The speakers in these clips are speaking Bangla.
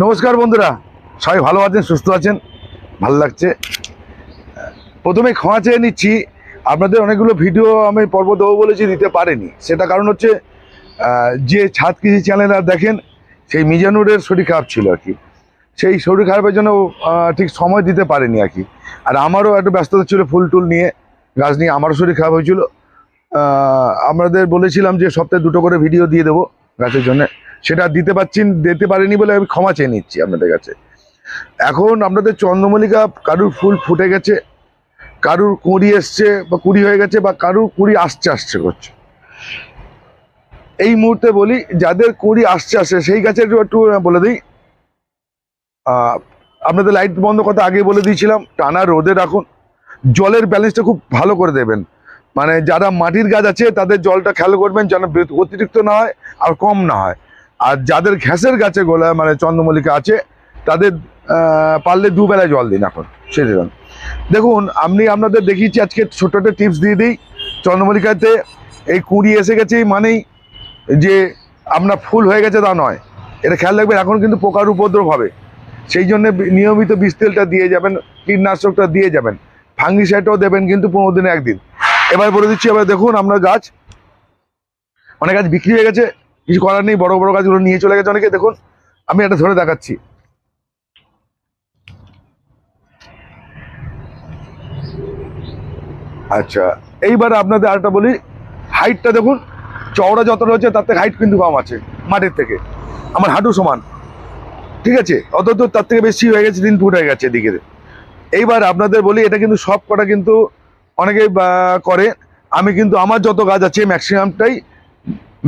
নমস্কার বন্ধুরা, সবাই ভালো আছেন, সুস্থ আছেন? ভালো লাগছে? প্রথমে ক্ষমা চেয়ে নিচ্ছি, আপনাদের অনেকগুলো ভিডিও আমি পর্ব দেবো বলেছি দিতে পারেনি। সেটা কারণ হচ্ছে যে ছাদ কৃষি চ্যানেল আর দেখেন, সেই মিজানুরের শরীর খারাপ ছিল আর কি। সেই শরীর খারাপের জন্য ঠিক সময় দিতে পারেনি আর কি। আর আমারও একটু ব্যস্ততা ছিল ফুল টুল নিয়ে, গাছ নিয়ে, আমারও শরীর খারাপ হয়েছিল। আমাদের বলেছিলাম যে সপ্তাহে দুটো করে ভিডিও দিয়ে দেবো গাছের জন্য। সেটা দিতে পারছি দিতে পারিনি বলে আমি ক্ষমা চেয়ে নিচ্ছি আপনাদের কাছে। এখন আপনাদের চন্দ্রমল্লিকা কারুর ফুল ফুটে গেছে, কারুর কুড়ি এসছে বা কুড়ি হয়ে গেছে বা কারুর কুড়ি আসছে আসছে, করছে। এই মুহূর্তে বলি, যাদের কুড়ি আসছে আসছে, সেই গাছের একটু বলে দিই। আপনাদের লাইট বন্ধ কথা আগে বলে দিয়েছিলাম, টানা রোদে রাখুন। জলের ব্যালেন্সটা খুব ভালো করে দেবেন। মানে যারা মাটির গাছ আছে, তাদের জলটা খেয়াল করবেন যেন অতিরিক্ত না হয় আর কম না হয়। আর যাদের ঘ্যাসের গাছে গোলা মানে চন্দ্রমল্লিকা আছে, তাদের পারলে দুবেলায় জল দিন এখন দিন। দেখুন, আমি আপনাদের দেখিয়েছি আজকে ছোট একটা টিপস দিয়ে দিই। চন্দ্রমল্লিকাতে এই কুড়ি এসে গেছে মানেই যে আপনার ফুল হয়ে গেছে তা নয়। এটা খেয়াল রাখবেন, এখন কিন্তু পোকার উপদ্রব হবে। সেই জন্য নিয়মিত বিষ তেলটা দিয়ে যাবেন, কীটনাশকটা দিয়ে যাবেন। ফাঙ্গিসাইডটাও দেবেন কিন্তু পনেরো দিনে একদিন। এবার বলে দিচ্ছি, এবার দেখুন আপনার গাছ, অনেক গাছ বিক্রি হয়ে গেছে। কিছু করার নেই, বড় বড় গাছগুলো নিয়ে চলে গেছে অনেকে। দেখুন, আমি এটা ধরে দেখাচ্ছি। আচ্ছা এইবার আপনাদের আরেকটা বলি হাইটটা দেখুন, চওড়া যত রয়েছে তার থেকে হাইট কিন্তু কম আছে, মাটির থেকে। আমার হাঁটু সমান, ঠিক আছে? অত তার থেকে বেশি হয়ে গেছে, তিন ফুট হয়ে গেছে এদিকে। এইবার আপনাদের বলি, এটা কিন্তু সব কটা কিন্তু অনেকেই করে। আমি কিন্তু, আমার যত গাছ আছে ম্যাক্সিমামটাই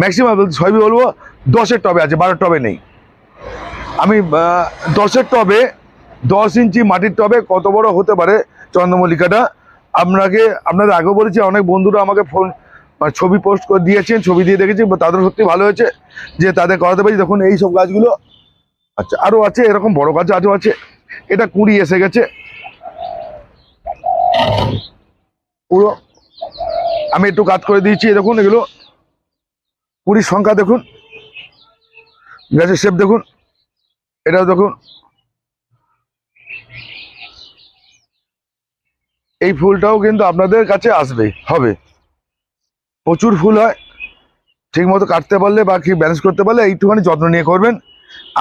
ম্যাক্সিমাম সবই বলব, দশের টবে আছে, বারোর টবে নেই। আমি দশের টবে, দশ ইঞ্চি মাটির টবে, কত বড় হতে পারে চন্দ্রমল্লিকাটা, আপনাকে, আপনাদের আগেও বলেছি, অনেক বন্ধুরা আমাকে ফোন ছবি পোস্ট করে দিয়েছেন, ছবি দিয়ে দেখেছি তাদের সত্যি ভালো হয়েছে, যে তাদের করাতে পারি দেখুন, এই সব গাছগুলো আচ্ছা আরও আছে, এরকম বড় গাছ আরও আছে, এটা কুড়ি এসে গেছে। পুরো, আমি একটু কাজ করে দিয়েছি দেখুন এগুলো কুড়ির সংখ্যা দেখুন। গাছের শেপ দেখুন। এটাও দেখুন। এই ফুলটাও কিন্তু আপনাদের কাছে আসবে, হবে। প্রচুর ফুল হয়। ঠিক মতো কাটতে পারলে বা কি ব্যালেন্স করতে পারলে এইটুখানি যত্ন নিয়ে করবেন।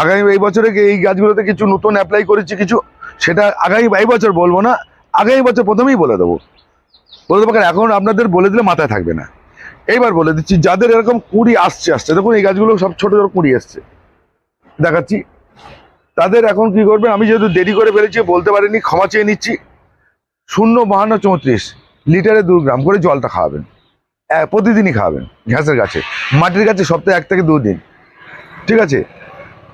আগামী এই বছরে এই গাছগুলোতে কিছু নতুন অ্যাপ্লাই করেছি কিছু, সেটা আগামী এই বছর বলব না, আগামী বছর প্রথমেই বলে দেবো। বলে দেবো, কারণ এখন আপনাদের বলে দিলে মাথায় থাকবে না। এইবার বলে দিচ্ছি, যাদের এরকম কুড়ি আসছে আসছে। দেখুন, এই গাছগুলো সব ছোট ছোট কুড়ি আসছে দেখাচ্ছি। তাদের এখন কি করবে? আমি যেহেতু দেরি করে ফেলেছি, বলতে পারিনি, ক্ষমা চেয়ে নিচ্ছি। শূন্য বাহান্ন চৌত্রিশ লিটারে দু গ্রাম করে জলটা খাওয়াবেন। প্রতিদিনই খাওয়াবেন ঘাসের গাছে। মাটির গাছে সপ্তাহে এক থেকে দুদিন। ঠিক আছে?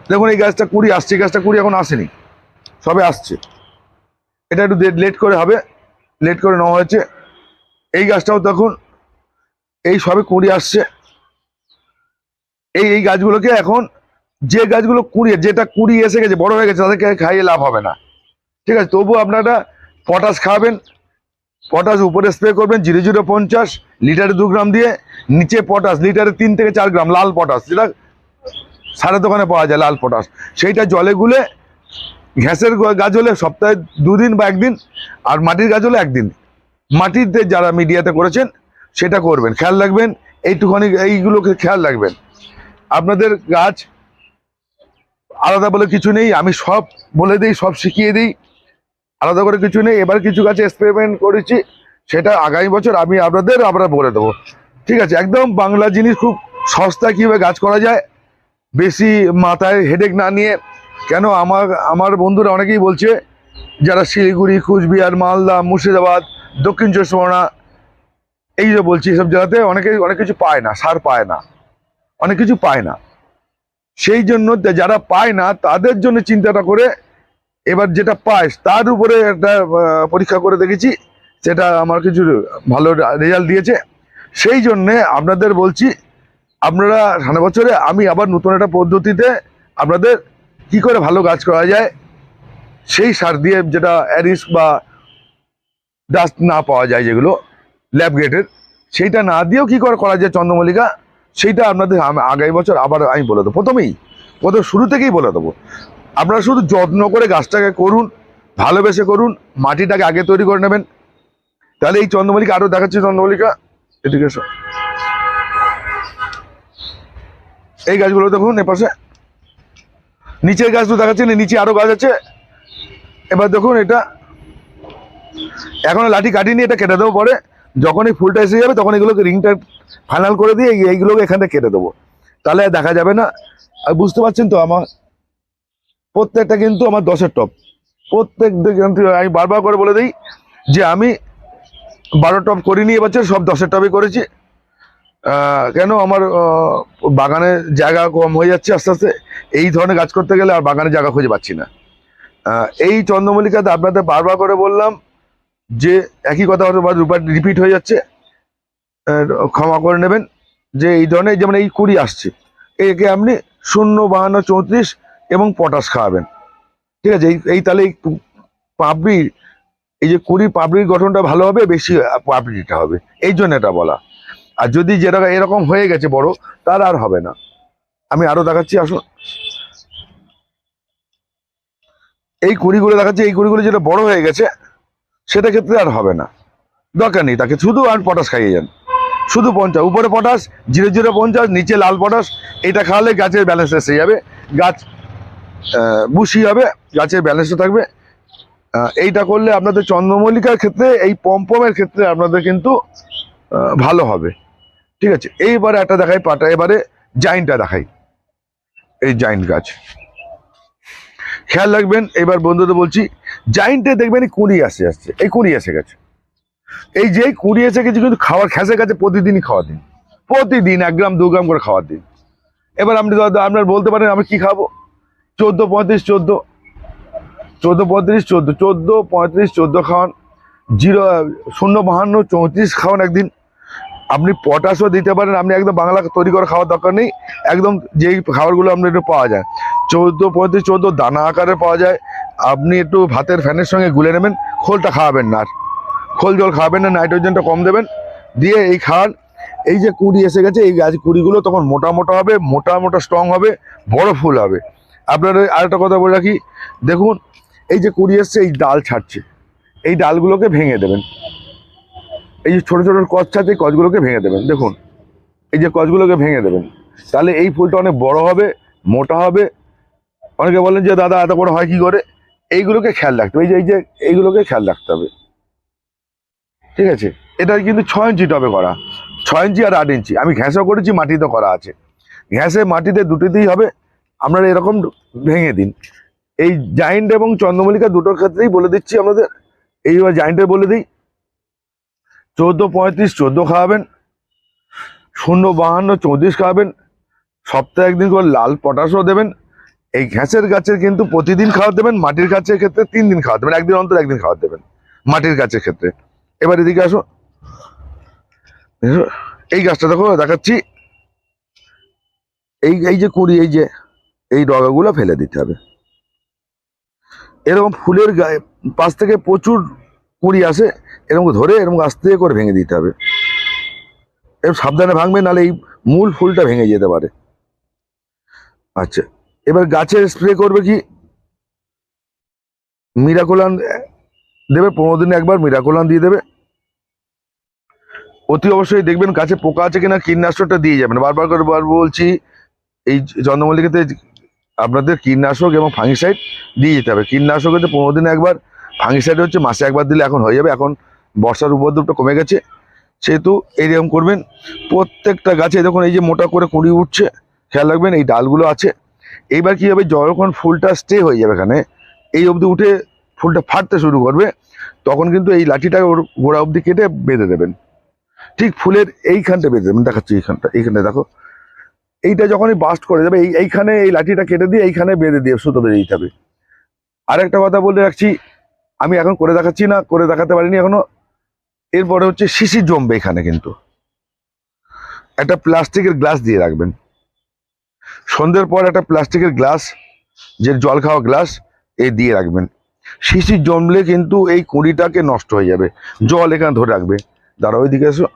দেখুন, এই গাছটা কুড়ি আসছে, এই গাছটা কুড়ি এখন আসেনি। সবে আসছে। এটা একটু লেট করে হবে। লেট করে নেওয়া হয়েছে। এই গাছটাও দেখুন এই সবে কুড়ি আসছে। এই এই গাছগুলোকে এখন যে গাছগুলো কুড়িয়ে যেটা কুড়ি এসে গেছে, বড় হয়ে গেছে, তাদেরকে খাইয়ে লাভ হবে না। ঠিক আছে তবু আপনারা পটাশ খাওয়াবেন পটাশ উপরে স্প্রে করবেন, জিরো জিরো পঞ্চাশ লিটারে দু গ্রাম দিয়ে নিচে পটাশ, লিটারে তিন থেকে চার গ্রাম, লাল পটাশ, যেটা সারের দোকানে পাওয়া যায়, লাল পটাশ। সেইটা জলে গুলে ঘ্যাসের গাছ হলে সপ্তাহে দুদিন বা একদিন, আর মাটির গাছ হলে একদিন। মাটিতে যারা মিডিয়াতে করেছেন সেটা করবেন। খেয়াল রাখবেন, এইটুখানি এইগুলোকে খেয়াল রাখবেন। আপনাদের গাছ আলাদা বলে কিছু নেই, আমি সব বলে দিই, সব শিখিয়ে দিই। আলাদা করে কিছু নেই, এবার কিছু গাছে এক্সপেরিমেন্ট করেছি, সেটা আগামী বছর আমি আপনাদের, আমরা বলে দেবো। ঠিক আছে, একদম বাংলা জিনিস খুব সস্তা কীভাবে গাছ করা যায়, বেশি মাথায় হেডেক না নিয়ে। কেন আমার আমার বন্ধুরা অনেকেই বলছে, যারা শিলিগুড়ি, কুচবিহার, মালদা, মুর্শিদাবাদ, দক্ষিণ চব্বিশ পরগনা এই যে বলছি, এসব জায়গাতে অনেকে, অনেক কিছু পায় না, সার পায় না, অনেক কিছু পায় না। সেই জন্য যারা পায় না, তাদের জন্য চিন্তাটা করে এবার যেটা পায়, তার উপরে একটা পরীক্ষা করে দেখেছি, সেটা আমার কিছু ভালো রেজাল্ট দিয়েছে। সেই জন্যে আপনাদের বলছি, আপনারা সামনে বছরে আমি আবার নতুন একটা পদ্ধতিতে আপনাদের কি করে ভালো গাছ করা যায়, সেই সার দিয়ে যেটা অ্যারিস বা ডাস্ট না পাওয়া যায় যেগুলো ল্যাব গেটের সেইটা না দিয়েও কী করে করা যায় চন্দ্রমল্লিকা? সেইটা আপনাদের আগামী বছর আবার আমি বলে দেবো। প্রথমেই, প্রথম শুরু থেকেই বলে দেবো। আপনারা শুধু যত্ন করে গাছটাকে করুন, ভালোবেসে করুন, মাটিটাকে আগে তৈরি করে নেবেন। তাহলে এই চন্দ্রমল্লিকা আরও দেখাচ্ছি চন্দ্রমল্লিকা। এদিকে এই গাছগুলো দেখুন এপাশে নিচের গাছ তো দেখাচ্ছি না, নিচে আরও গাছ আছে। এবার দেখুন এটা। এখনও লাঠি কাটিনি, এটা কেটে দেবো পরে। যখন এই ফুলটা এসে যাবে, তখন এগুলোকে রিংটা ফাইনাল করে দিয়ে এইগুলোকে এখান থেকে কেটে দেবো। তাহলে দেখা যাবে না। আর বুঝতে পারছেন তো আমার? প্রত্যেকটা কিন্তু আমার দশের টপ প্রত্যেক আমি বারবার করে বলে দিই যে আমি বারো টপ করিনি এবছর সব দশের টপই করেছি। কেন? আমার বাগানে জায়গা কম হয়ে যাচ্ছে আস্তে আস্তে। এই ধরনের গাছ করতে গেলে আর বাগানে জায়গা খুঁজে পাচ্ছি না। এই চন্দ্রমল্লিকাতে আপনাদের বারবার করে বললাম যে একই কথা হয়তো রিপিট হয়ে যাচ্ছে ক্ষমা করে নেবেন, যে এই ধরনের, যেমন এই কুড়ি আসছে, একে আপনি শূন্য, বাহান্ন, চৌত্রিশ এবং পটাশ খাওয়াবেন। ঠিক আছে, এই তাহলে এই পাপড়ির এই যে কুড়ি পাবড়ির গঠনটা ভালো হবে, বেশি পাবড়িটা হবে। এই জন্য এটা বলা। আর যদি যেটা এরকম হয়ে গেছে বড়, তার আর হবে না। আমি আরও দেখাচ্ছি, আসুন। এই কুড়িগুলো দেখাচ্ছি, এই কুড়িগুলো যেটা বড় হয়ে গেছে সেটা ক্ষেত্রে আর হবে না। দরকার নেই, তাকে শুধু আর পটাশ খাইয়ে যান। শুধু পঞ্চাশ, উপরে পটাশ জিরো জিরো পঞ্চাশ, নিচে লাল পটাশ এটা খাওয়ালে গাছের ব্যালেন্স এসে যাবে গাছ বুশি হবে, গাছের ব্যালেন্সও থাকবে। এইটা করলে আপনাদের চন্দ্রমল্লিকার ক্ষেত্রে, এই পম্পমের ক্ষেত্রে আপনাদের কিন্তু ভালো হবে। ঠিক আছে, এইবারে একটা দেখাই, পাটা, এবারে জাইনটা দেখাই। এই জাইন্ট গাছ। খেয়াল রাখবেন, এবার বন্ধুদের বলছি জাইন্টে দেখবেন এই কুড়ি আসে আসছে। এই কুড়ি এসে গেছে। এই যে কুড়ি এসে গেছে কিন্তু খাওয়ার খেসে গেছে প্রতিদিনই খাওয়া দিন। প্রতিদিন এক গ্রাম, দু গ্রাম করে খাওয়ার দিন। এবার আপনি আপনার বলতে পারেন, আমি কি খাব? চোদ্দ পঁয়ত্রিশ, চোদ্দ। চোদ্দ পঁয়ত্রিশ, চোদ্দ। চোদ্দ পঁয়ত্রিশ, চোদ্দ খাওয়ান। জিরো, শূন্য বাহান্ন, চৌত্রিশ খাওয়ান একদিন। আপনি পটাশও দিতে পারেন। আপনি একদম বাংলা তৈরি করে খাওয়ার দরকার নেই। একদম যেই খাবারগুলো আপনার একটু পাওয়া যায়। চৌদ্দো পঁয়ত্রিশ, চোদ্দ দানা আকারে পাওয়া যায়। আপনি একটু ভাতের ফ্যানের সঙ্গে গুলে নেবেন, খোলটা খাওয়াবেন না আর। খোল জল খাওয়াবেন না, নাইট্রোজেনটা কম দেবেন। দিয়ে এই খাওয়ান এই যে কুড়ি এসে গেছে, এই গাছ কুড়িগুলো তখন মোটা মোটা হবে, মোটা মোটা স্ট্রং হবে, বড় ফুল হবে। আপনার আরেকটা কথা বলে রাখি, দেখুন, এই যে কুড়ি এসছে, এই ডাল ছাড়ছে। এই ডালগুলোকে ভেঙে দেবেন। এই যে ছোটো ছোটো কচ ছাড়ছে, এই কচগুলোকে ভেঙে দেবেন। দেখুন, এই যে কচগুলোকে ভেঙে দেবেন। তাহলে এই ফুলটা অনেক বড় হবে, মোটা হবে। অনেকে বলেন যে, দাদা, এত বড় হয় কি করে? এইগুলোকে খেয়াল রাখতে হবে। এই যে এই যে এইগুলোকে খেয়াল রাখতে হবে। ঠিক আছে? এটা কিন্তু ছয় ইঞ্চি টবে করা। ছয় ইঞ্চি আর আট ইঞ্চি। আমি ঘ্যাসও করেছি, মাটিতে করা আছে। ঘ্যাসে মাটিতে দুটোতেই হবে। আপনারা এরকম ভেঙে দিন। এই জায়েন্ট এবং চন্দ্রমল্লিকা দুটোর ক্ষেত্রেই বলে দিচ্ছি আমাদের এইবার জায়েন্টে বলে দিই। চোদ্দ পঁয়ত্রিশ, চোদ্দ খাওয়াবেন। শূন্য বাহান্ন, চৌত্রিশ খাওয়াবেন। সপ্তাহে একদিন করে লাল পটাশও দেবেন। এই ঘ্যাসের গাছের কিন্তু প্রতিদিন খাওয়া দেবেন, মাটির গাছের ক্ষেত্রে তিন দিন খাওয়া দেবেন, একদিন অন্তর একদিন খাওয়া দেবেন, মাটির গাছের ক্ষেত্রে। এবার এদিকে আসো। এই গাছটা দেখো, দেখাচ্ছি। এই এই যে কুড়ি, এই যে, এই ডগাগুলো ফেলে দিতে হবে। এরকম ফুলের গায়ে, পাশ থেকে প্রচুর কুড়ি আসে, এরকম ধরে এরকম আস্তে করে ভেঙে দিতে হবে। এরকম সাবধানে ভাঙবে, নাহলে এই মূল ফুলটা ভেঙে যেতে পারে। আচ্ছা। এবার গাছে স্প্রে করবে কি? মিরাকোলান দেবে, পনেরো দিনে একবার মিরাকোলান দিয়ে দেবে। অতি অবশ্যই দেখবেন গাছে পোকা আছে কিনা, কীটনাশকটা দিয়ে যাবেন। বারবার করে বার বলছি, এই চন্দ্রমল্লিকাতে আপনাদের কীটনাশক এবং ফাঙ্গিসাইড দিয়ে যেতে হবে। কীটনাশক হচ্ছে পনেরো দিনে একবার ফাঙ্গিসাইড হচ্ছে মাসে একবার দিলে এখন হয়ে যাবে। এখন বর্ষার উপদ্রবটা কমে গেছে। সেহেতু এইরকম করবেন। প্রত্যেকটা গাছে দেখুন, এই যে মোটা করে কুড়ি উঠছে, খেয়াল রাখবেন, এই ডালগুলো আছে। এইবার কি হবে, যখন ফুলটা স্টে হয়ে যাবে এখানে, এই অবধি উঠে ফুলটা ফাটতে শুরু করবে, তখন কিন্তু এই লাঠিটা ওর গোড়া অবধি কেটে বেঁধে দেবেন। ঠিক ফুলের এইখানটা বেঁধে দেবেন, দেখাচ্ছি এইখানটা এইখানটা দেখো। এইটা যখনই বাস্ট করে যাবে, এই এইখানে এই লাঠিটা কেটে দিয়ে এইখানে বেঁধে দিয়ে সুতো বেঁধে দিতে হবে। আরেকটা কথা বলে রাখছি, আমি এখন করে দেখাচ্ছি না, করে দেখাতে পারিনি এখনও। এরপরে হচ্ছে শিশি জমবে এখানে কিন্তু। একটা প্লাস্টিকের গ্লাস দিয়ে রাখবেন। সন্ধ্যের পর একটা প্লাস্টিকের গ্লাস, যে জল খাওয়া গ্লাস, এ দিয়ে রাখবেন। শিশি জমলে কিন্তু এই কুঁড়িটাকে নষ্ট হয়ে যাবে। জল এখানে ধরে রাখবে। দাঁড়া ওইদিকে এসো।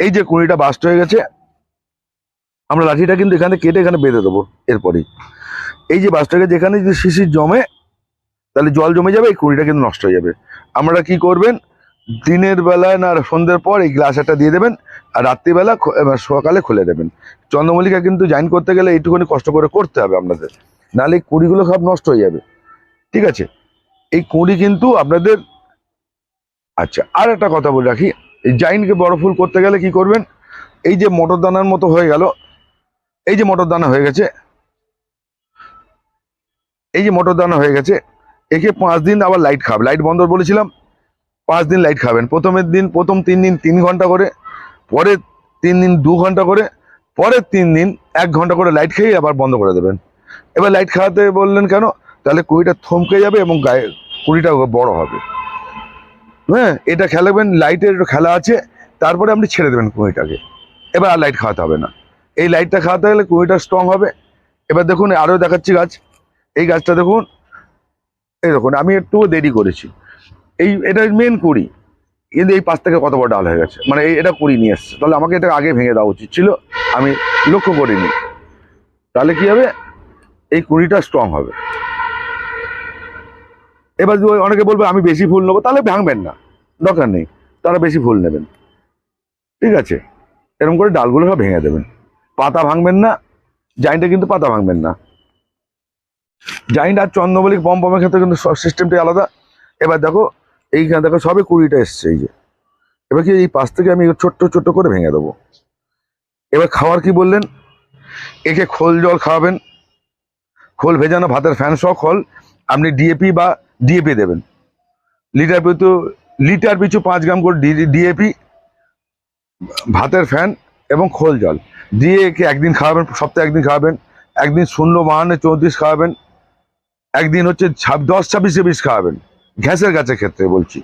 এই যে কুঁড়িটা বাস্ট হয়ে গেছে, আমরা লাঠিটা কিন্তু এখানে কেটে এখানে বেঁধে দেবো এরপরেই। এই যে বাসটাকে যেখানে যদি শিশির জমে, তাহলে জল জমে যাবে, এই কুড়িটা কিন্তু নষ্ট হয়ে যাবে। আমরা কি করবেন দিনের বেলায় না সন্ধ্যের পর এই গ্লাস একটা দিয়ে দেবেন, আর রাত্রিবেলা সকালে খুলে দেবেন। চন্দ্রমল্লিকা কিন্তু জয়েন করতে গেলে এইটুকুনি কষ্ট করে করতে হবে আপনাদের। নাহলে কুড়িগুলো সব নষ্ট হয়ে যাবে। ঠিক আছে? এই কুড়ি কিন্তু আপনাদের আচ্ছা আর একটা কথা বলে রাখি। এই জাইনকে বড় ফুল করতে গেলে কি করবেন? এই যে মটর দানার মতো হয়ে গেল, এই যে মটর দানা হয়ে গেছে, এই যে মটর দানা হয়ে গেছে, একে পাঁচ দিন আবার লাইট খাবে। লাইট বন্ধ বলেছিলাম পাঁচ দিন লাইট খাবেন। প্রথমের দিন, প্রথম তিন দিন তিন ঘণ্টা করে, পরের তিন দিন দু ঘণ্টা করে, পরের তিন দিন এক ঘণ্টা করে লাইট খেয়ে আবার বন্ধ করে দেবেন। এবার লাইট খাওয়াতে বললেন কেন? তাহলে কুড়িটা থমকে যাবে এবং গায়ে কুড়িটা বড় হবে। হ্যাঁ এটা খেলাবেন লাইটের একটু খেলা আছে, তারপরে আপনি ছেড়ে দেবেন কুড়িটাকে। এবার আর লাইট খাওয়াতে হবে না। এই লাইটটা খাওয়াতে গেলে কুড়িটা স্ট্রং হবে। এবার দেখুন আরও দেখাচ্ছি গাছ। এই গাছটা দেখুন, এই দেখুন, আমি একটু দেরি করেছি। এই, এটা মেন কুড়ি। কিন্তু এই পাশ থেকে কত বড় ডাল হয়ে গেছে? মানে এটা কুড়ি নিয়ে এসছে। তাহলে আমাকে এটা আগে ভেঙে দেওয়া উচিত ছিল। আমি লক্ষ্য করিনি। তাহলে কি হবে? এই কুড়িটা স্ট্রং হবে। এবার অনেকে বলবে, আমি বেশি ফুল নেব, তাহলে ভাঙবেন না। দরকার নেই। তারা বেশি ফুল নেবেন। ঠিক আছে? এরকম করে ডালগুলো সব ভেঙে দেবেন। পাতা ভাঙবেন না। জাইন্টে কিন্তু পাতা ভাঙবেন না। জাইন্ট আর চন্দ্রমল্লিক পম পমের ক্ষেত্রে কিন্তু সিস্টেমটাই আলাদা। এবার দেখো এইখানে দেখো সবে কুড়িটা এসছে, এই যে। এবার কি এই পাশ থেকে আমি ছোট্ট ছোট্ট করে ভেঙে দেবো? এবার খাওয়ার কি বললেন? একে খোল জল খাওয়াবেন, খোল ভেজানো ভাতের ফ্যান সহ খোল, আপনি ডিএপি বা ডিএপি দেবেন। লিটার পিছু লিটার পিছু পাঁচ গ্রাম করে ডিএপি ভাতের ফ্যান এবং খোল জল। দিয়ে একে একদিন খাওয়াবেন, সপ্তাহে একদিন খাওয়াবেন, একদিন শূন্য, বাহান্ন, চৌত্রিশ খাওয়াবেন, একদিন হচ্ছে দশ, ছাব্বিশে বিশ খাওয়াবেন। ঘ্যাসের গাছের ক্ষেত্রে বলছি।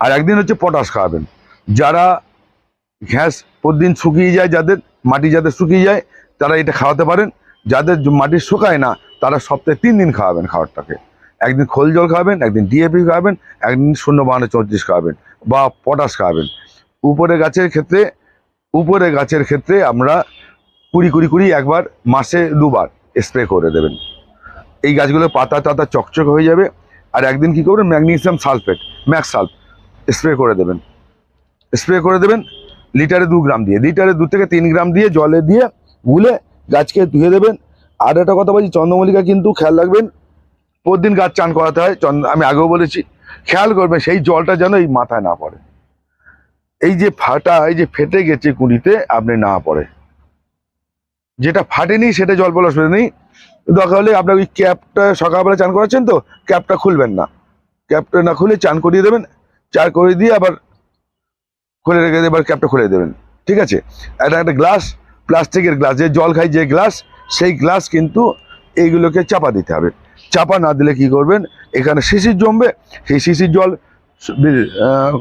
আর একদিন হচ্ছে পটাশ খাওয়াবেন। যারা ঘ্যাস প্রতিদিন শুকিয়ে যায়, যাদের মাটি যাদের শুকিয়ে যায়, তারা এটা খাওয়াতে পারেন। যাদের মাটি শুকায় না, তারা সপ্তাহে তিন দিন খাওয়াবেন খাবারটাকে। একদিন খোল জল খাওয়াবেন, একদিন ডিএপি খাওয়াবেন, একদিন শূন্য বাহান্ন চৌত্রিশ খাওয়াবেন বা পটাশ খাওয়াবেন। উপরে গাছের ক্ষেত্রে, উপরে গাছের ক্ষেত্রে আমরা কুড়ি কুড়ি কুড়ি একবার, মাসে দুবার স্প্রে করে দেবেন। এই গাছগুলোর পাতা টাতা চকচক হয়ে যাবে। আর একদিন কি করবেন? Magnesium sulphate, Max Sulf, spray করে দেবেন। স্প্রে করে দেবেন, লিটারে দু গ্রাম দিয়ে। লিটারে দু থেকে তিন গ্রাম দিয়ে জলে দিয়ে গুলে গাছকে ধুয়ে দেবেন। আর একটা কথা বলছি, চন্দ্রমল্লিকা কিন্তু খেয়াল রাখবেন, প্রতিদিন গাছ চান করাতে হয়। চন্দ্র আমি আগেও বলেছি, খেয়াল করবেন, সেই জলটা যেন এই মাথায় না পড়ে। এই যে ফাটা, এই যে ফেটে গেছে কুঁড়িতে, আপনি না পড়ে। যেটা ফাটেনি, সেটা জল অসুবিধা নেই দরকার হলে আপনার ওই ক্যাপটা সকালবেলা চান করাচ্ছেন তো ক্যাপটা খুলবেন না। ক্যাপটা না খুলে চান করিয়ে দেবেন, চান করে দিয়ে আবার খুলে রেখে এবার ক্যাপটা খুলে দেবেন। ঠিক আছে? একটা একটা গ্লাস, প্লাস্টিকের গ্লাস, যে জল খাই যে গ্লাস, সেই গ্লাস কিন্তু এইগুলোকে চাপা দিতে হবে। চাপা না দিলে কি করবেন? এখানে শিশির জমবে, সেই শিশির জল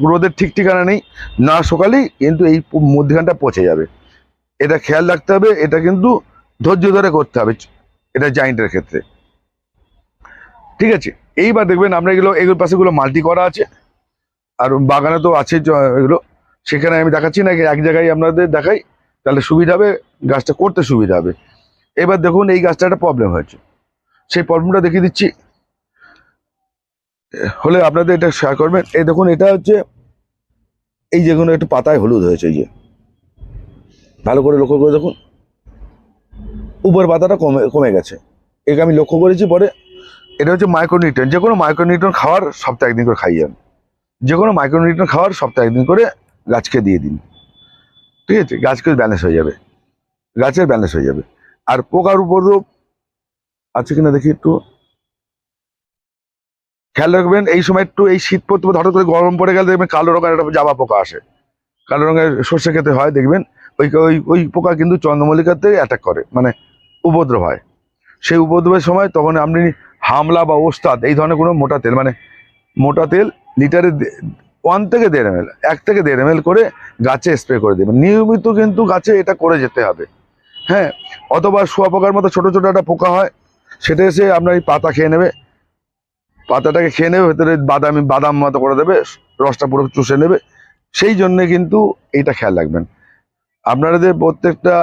রোদের ঠিক ঠিকানা নেই। না সকালেই কিন্তু এই মধ্যখানটা পচে যাবে। এটা খেয়াল রাখতে হবে, এটা কিন্তু ধৈর্য ধরে করতে হবে। এটা জাইন্টের ক্ষেত্রে। ঠিক আছে? এইবার দেখবেন আমরা এগুলো, এগুলোর পাশে এগুলো মাল্টি করা আছে। আর বাগানে তো আছে এগুলো। সেখানে আমি দেখাচ্ছি না, এক জায়গায় আপনাদের দেখাই। তাহলে সুবিধা হবে, গাছটা করতে সুবিধা হবে। এবার দেখুন, এই গাছটা একটা প্রবলেম হয়েছে। সেই প্রবলেমটা দেখিয়ে দিচ্ছি। হলে আপনাদের এটা শেয়ার করবেন। এই দেখুন, এটা হচ্ছে, এই যেগুলো একটু পাতায় হলুদ হয়েছে, এই যে। ভালো করে লক্ষ্য করে দেখুন। উপর পাতাটা কমে কমে গেছে। একে আমি লক্ষ্য করেছি পরে, এটা হচ্ছে মাইক্রোনিউট্রেন যে কোনো মাইক্রোনিউট্রেন খাওয়ার সপ্তাহে একদিন করে খাইয়ে যান যে কোনো মাইক্রোনিউট্রেন খাওয়ার সপ্তাহে একদিন করে গাছকে দিয়ে দিন। ঠিক আছে? গাছকে ব্যালেন্স হয়ে যাবে। গাছের ব্যালেন্স হয়ে যাবে। আর পোকার উপদ্রব আছে কিনা দেখি একটু। খেয়াল রাখবেন, এই সময় একটু এই শীত পড়তে হঠাৎ করে গরম পড়ে গেলে দেখবেন কালো রঙের একটা জামা পোকা আসে। কালো রঙের সর্ষে খেতে হয়, দেখবেন। ওই ওই ওই পোকা কিন্তু চন্দ্রমল্লিকাতে অ্যাটাক করে। মানে উপদ্রব হয়। সেই উপদ্রবের সময় তখন আপনি হামলা বা ওস্তাদ, এই ধরনের কোনো মোটা তেল মানে মোটা তেল লিটারে ওয়ান থেকে দেড় এম এক থেকে দেড় এম করে গাছে স্প্রে করে দেবেন। নিয়মিত কিন্তু গাছে এটা করে যেতে হবে। হ্যাঁ অথবা শুয়াপোকার মতো ছোটো ছোটো একটা পোকা হয়, সেটা এসে আপনার এই পাতা খেয়ে নেবে। পাতাটাকে খেয়ে নেবে, ভেতরে বাদামি, বাদাম মতো করে দেবে, রসটা পুরো চুষে নেবে। সেই জন্যে কিন্তু এইটা খেয়াল রাখবেন। আপনাদের প্রত্যেকটা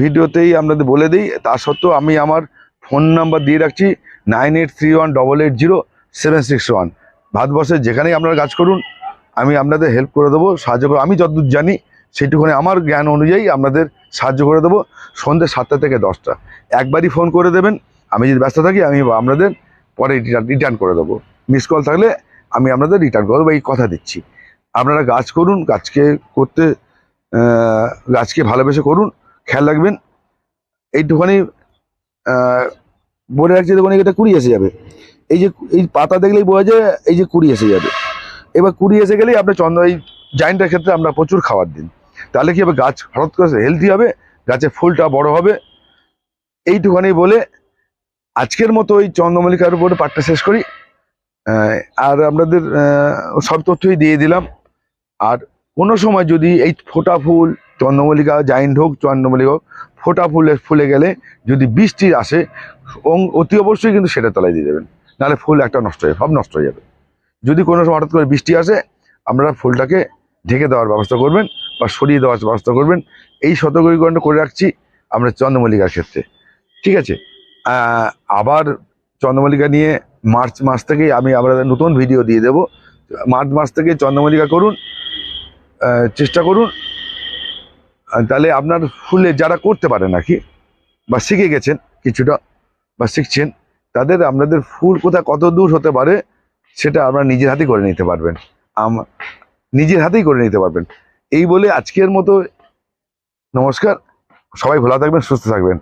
ভিডিওতেই আপনাদের বলে দিই, তা সত্ত্বেও আমি আমার ফোন নাম্বার দিয়ে রাখছি nine eight three one double eight zero seven six one. ভারতবর্ষের যেখানেই আপনারা কাজ করুন, আমি আপনাদের হেল্প করে দেবো, সাহায্য করব। আমি যতদূর জানি সেইটুকুনি আমার জ্ঞান অনুযায়ী আপনাদের সাহায্য করে দেবো সন্ধ্যে সাতটা থেকে দশটা। একবারই ফোন করে দেবেন, আমি যদি ব্যস্ত থাকি, আমি আপনাদের পরে রিটার্ন করে দেবো। মিস কল থাকলে আমি আপনাদের রিটার্ন করে দেবো, এই কথা দিচ্ছি। আপনারা গাছ করুন গাছকে করতে গাছকে ভালোবেসে করুন রাখবেন, এইটুখানি বলে রাখছি দেখুন এটা কুড়ি এসে যাবে। এই যে, এই পাতা দেখলেই বোঝা যায় এই যে কুড়ি এসে যাবে। এবার কুড়ি এসে গেলেই আপনার চন্দ্র, এই জাইন্টের ক্ষেত্রে আমরা প্রচুর খাবার দিন তাহলে কি হবে? গাছ হঠাৎ করে হেলদি হবে, গাছের ফুলটা বড় হবে। এইটুখানি বলে আজকের মতো ওই চন্দ্রমল্লিকার উপরে পাঠটা শেষ করি। আর আপনাদের সব তথ্যই দিয়ে দিলাম। আর কোনো সময় যদি এই ফোটা ফুল চন্দ্রমল্লিকা জাইন্ট হোক, চন্দ্রমল্লিকা হোক, ফোটা ফুলে ফুলে গেলে যদি বৃষ্টি আসে অতি অবশ্যই কিন্তু সেটা তলায় দিয়ে দেবেন। নাহলে ফুল একটা নষ্ট হয়ে, সব নষ্ট হয়ে যাবে। যদি কোনো সময় হঠাৎ করে বৃষ্টি আসে, আপনারা ফুলটাকে ঢেকে দেওয়ার ব্যবস্থা করবেন বা সরিয়ে দেওয়ার ব্যবস্থা করবেন। এই সতর্কীকরণটা করে রাখছি আমরা চন্দ্রমল্লিকার ক্ষেত্রে। ঠিক আছে? আবার চন্দ্রমল্লিকা নিয়ে মার্চ মাস থেকেই আমি আপনাদের নতুন ভিডিও দিয়ে দেবো। মার্চ মাস থেকে চন্দ্রমল্লিকা করুন চেষ্টা করুন। তাহলে আপনার ফুলে যারা করতে পারে নাকি, বা শিখে গেছেন কিছুটা, বা শিখছেন, তাদের আপনাদের ফুল কোথায় কত দূর হতে পারে সেটা আপনারা নিজের হাতেই করে নিতে পারবেন। আম- নিজের হাতেই করে নিতে পারবেন। এই বলে আজকের মতো নমস্কার। সবাই ভালো থাকবেন, সুস্থ থাকবেন।